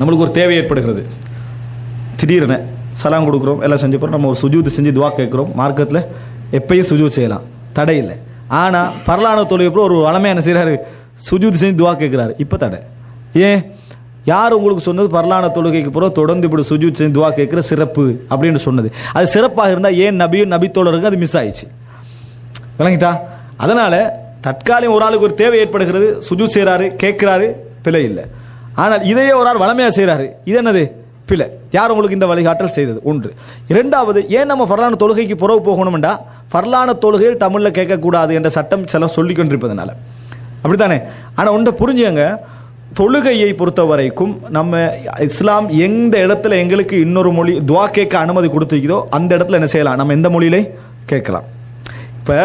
நம்மளுக்கு ஒரு தேவை ஏற்படுகிறது. திடீர்னு சலாம் கொடுக்குறோம் எல்லாம் செஞ்ச பிறகு நம்ம ஒரு சுஜூத் செஞ்சு துவா கேட்குறோம். மார்க்கத்தில் எப்பயும் சுஜூத் செய்யலாம். தடை இல்லை. ஆனால் பரலான தொழில் அப்புறம் ஒரு வளமையாக என்ன செய்கிறாரு சுஜூத் செஞ்சு துவா கேட்குறாரு. இப்போ தடை. ஏன்? யார் உங்களுக்கு சொன்னது பரலான தொழுகைக்கு பிறகு தொடர்ந்து இப்படி சுஜூத் செஞ்சு துவா கேட்குற சிறப்பு அப்படின்னு சொன்னது. அது சிறப்பாக இருந்தால் ஏன் நபியும் நபி அது மிஸ் ஆயிடுச்சு. விளங்கிட்டா? அதனால் தற்காலிகம் ஒரு ஆளுக்கு ஒரு தேவை ஏற்படுகிறது. சுஜூத் செய்கிறாரு கேட்குறாரு பிழை இல்லை. ஆனால் இதையே ஒரு ஆள் வளமையாக செய்கிறாரு இது என்னது? பிழை. யார் உங்களுக்கு இந்த வழிகாட்டல் செய்தது? ஒன்று. இரண்டாவது ஏன் நம்ம ஃபர்லான தொழுகைக்கு புறவு போகணும்டா? ஃபர்லான தொழுகையில் தமிழில் கேட்கக்கூடாது என்ற சட்டம் சில சொல்லி கொண்டிருப்பதனால. அப்படித்தானே? ஆனால் ஒன்றை புரிஞ்சுங்க தொழுகையை பொறுத்த வரைக்கும் நம்ம இஸ்லாம் எந்த இடத்துல எங்களுக்கு இன்னொரு மொழி துவா கேட்க அனுமதி கொடுத்துருக்குதோ அந்த இடத்துல என்ன செய்யலாம்? நம்ம எந்த மொழியிலே கேட்கலாம். இப்போ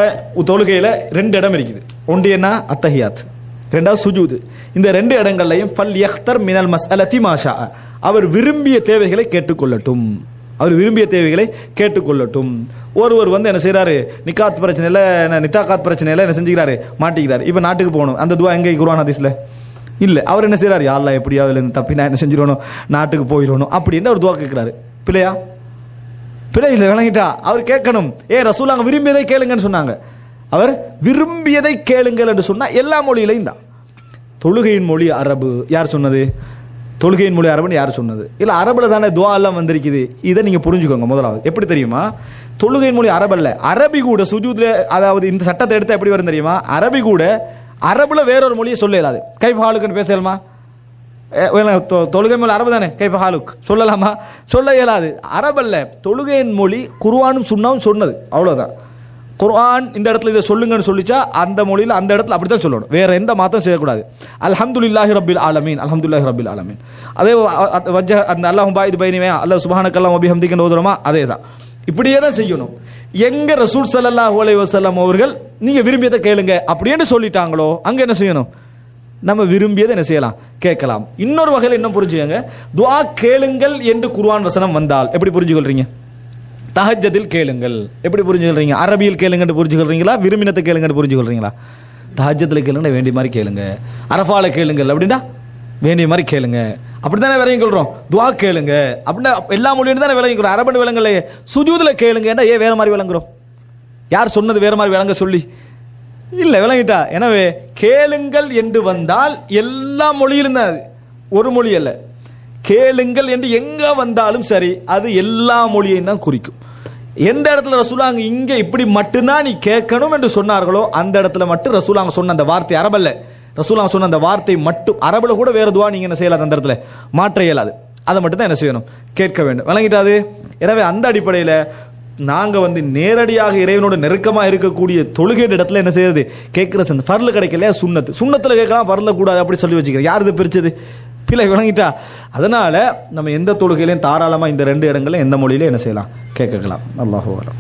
தொழுகையில் ரெண்டு இடம் இருக்குது. ஒன்று என்ன? அத்தஹியாத். ரெண்டாவது சுஜூது. இந்த ரெண்டு இடங்கள்லையும் ஃபல் யஹ்தர் மினல் மஸ்அலதி மாஷா அவர் விரும்பிய தேவைகளை கேட்டுக்கொள்ளட்டும். அவர் விரும்பிய தேவைகளை கேட்டுக்கொள்ளட்டும். ஒருவர் வந்து என்ன செய்கிறாரு நிக்காத் பிரச்சனையில் என்ன நித்தாக்காத் பிரச்சனையில் என்ன செஞ்சுக்கிறாரு? மாட்டிக்கிறாரு. இப்போ நாட்டுக்கு போகணும். அந்த துவா எங்கே குருவான் ஹதீஸ்ல? இல்லை. அவர் என்ன செய்கிறார் யாரெல்லாம் எப்படியாவது தப்பி நான் என்ன செஞ்சிடணும்? நாட்டுக்கு போயிடணும். அப்படின்னு அவர் துவா கேட்குறாரு. பிள்ளையா? பிள்ளை இல்லை விளங்கிட்டா? அவர் கேட்கணும். ஏ ரசூலாங்க விரும்பியதை கேளுங்கன்னு சொன்னாங்க. அவர் விரும்பியதை கேளுங்கள் என்று சொன்னால் எல்லா மொழியிலையும் தான். தொழுகையின் மொழி அரபு. யார் சொன்னது? தொழுகையின் மொழி அரபுன்னு யார் சொன்னது? இல்லை அரபில் தானே துவா எல்லாம் வந்திருக்குது. இதை நீங்கள் புரிஞ்சுக்கோங்க முதலாவது. எப்படி தெரியுமா? தொழுகையின் மொழி அரபல்ல அரபி கூட சுஜூதில் அதாவது இந்த சட்டத்தை எடுத்தால் எப்படி வரும் தெரியுமா? அரபி கூட அரபில் வேறொரு மொழியை சொல்ல இயலாது. கைப் பேசலாமா தொ- தொழுகை மொழி அரபு தானே? கைப்ப ஹாலுக். சொல்லலாமா? சொல்ல இயலாது. அரபல்ல தொழுகையின் மொழி குருவானும் சுண்ணாவும் சொன்னது. அவ்வளோதான் குர்ஆன் இந்த இடத்துல இதை சொல்லுங்கன்னு சொல்லிச்சா அந்த மொழியில் அந்த இடத்துல அப்படி தான் சொல்லணும். வேறு எந்த மாற்றம் செய்யக்கூடாது. அல்ஹம்துல்லாஹி ரபில் ஆலமீன் அல்ஹம்துலில்லாஹி ரபில் ஆலமீன். அதே வஜ்ஜ அந்த அல்லாஹும் பாயிது பைனிவே சுபானக்கல்லாம் அபி ஹம்திக்கன் ஓதுறோமா? அதே தான் இப்படியே தான் செய்யணும். எங்கே ரசூல் சல்லாஹ் அலைஹி வஸல்லம் அவர்கள் நீங்கள் விரும்பியதை கேளுங்க அப்படின்னு சொல்லிட்டாங்களோ அங்கே என்ன செய்யணும்? நம்ம விரும்பியதை என்ன செய்யலாம்? கேட்கலாம். இன்னொரு வகையில் என்ன புரிஞ்சுக்கங்க. துவா கேளுங்கள் என்று குர்வான் வசனம் வந்தால் எப்படி புரிஞ்சுக்கொள்றீங்க? தஹஜ்ஜதில் கேளுங்கள். எப்படி புரிஞ்சுக்கொள்றீங்க அரபியில் கேளுங்கன்னு புரிஞ்சுக்கொள்றீங்களா விரும்பினத்தை கேளுங்கன்னு புரிஞ்சுக்கொள்றீங்களா தஹஜத்தில் கேளுங்க வேண்டிய மாதிரி கேளுங்க. அரஃபால கேளுங்கள் அப்படின்னா வேண்டிய மாதிரி கேளுங்க. அப்படித்தானே விளங்கி கொள்கிறோம் துவா கேளுங்க. அப்படின்னா எல்லா மொழியும் தானே விளங்கிக்கிறோம் அரபு விளங்கலையே. சுஜூதுல கேளுங்கன்னா ஏன் வேறு மாதிரி விளங்குறோம்? யார் சொன்னது வேறு மாதிரி விளங்க சொல்லி? இல்லை விளங்கிட்டா. எனவே கேளுங்கள் என்று வந்தால் எல்லா மொழியிலும் தான் அது. ஒரு மொழி அல்ல. கேளுங்கள் என்று எங்கே வந்தாலும் சரி அது எல்லா மொழியையும் தான் குறிக்கும். எந்த இடத்துல ரசூலாங்க இங்கே இப்படி மட்டும்தான் நீ கேட்கணும் என்று சொன்னார்களோ அந்த இடத்துல மட்டும் ரசூலாங்க சொன்ன அந்த வார்த்தை அரபல்ல ரசூலாங்க சொன்ன அந்த வார்த்தை மட்டும் அரபில் கூட வேறு துவா நீங்கள் என்ன செய்யலாது அந்த இடத்துல? மாற்ற இயலாது. அதை மட்டும் தான் என்ன செய்யணும்? கேட்க வேண்டும். விளங்கிட்டாது? எனவே அந்த அடிப்படையில் நாங்கள் வந்து நேரடியாக இறைவனோட நெருக்கமாக இருக்கக்கூடிய தொழுகின்ற இடத்துல என்ன செய்யறது? கேட்குற சந்த ஃபர்ல கிடைக்கல சுண்ணத்து. சுண்ணத்தில் கேட்கலாம் வரல கூடாது அப்படி சொல்லி வச்சுக்கிறேன் யார் இது பிரிச்சது? பிள்ளை விளங்கிட்டா அதனால் நம்ம எந்த தொழுகையிலையும் தாராளமாக இந்த ரெண்டு இடங்களையும் எந்த மொழியிலையும் என்ன செய்யலாம்? கேட்கலாம். அல்லாஹு அலம்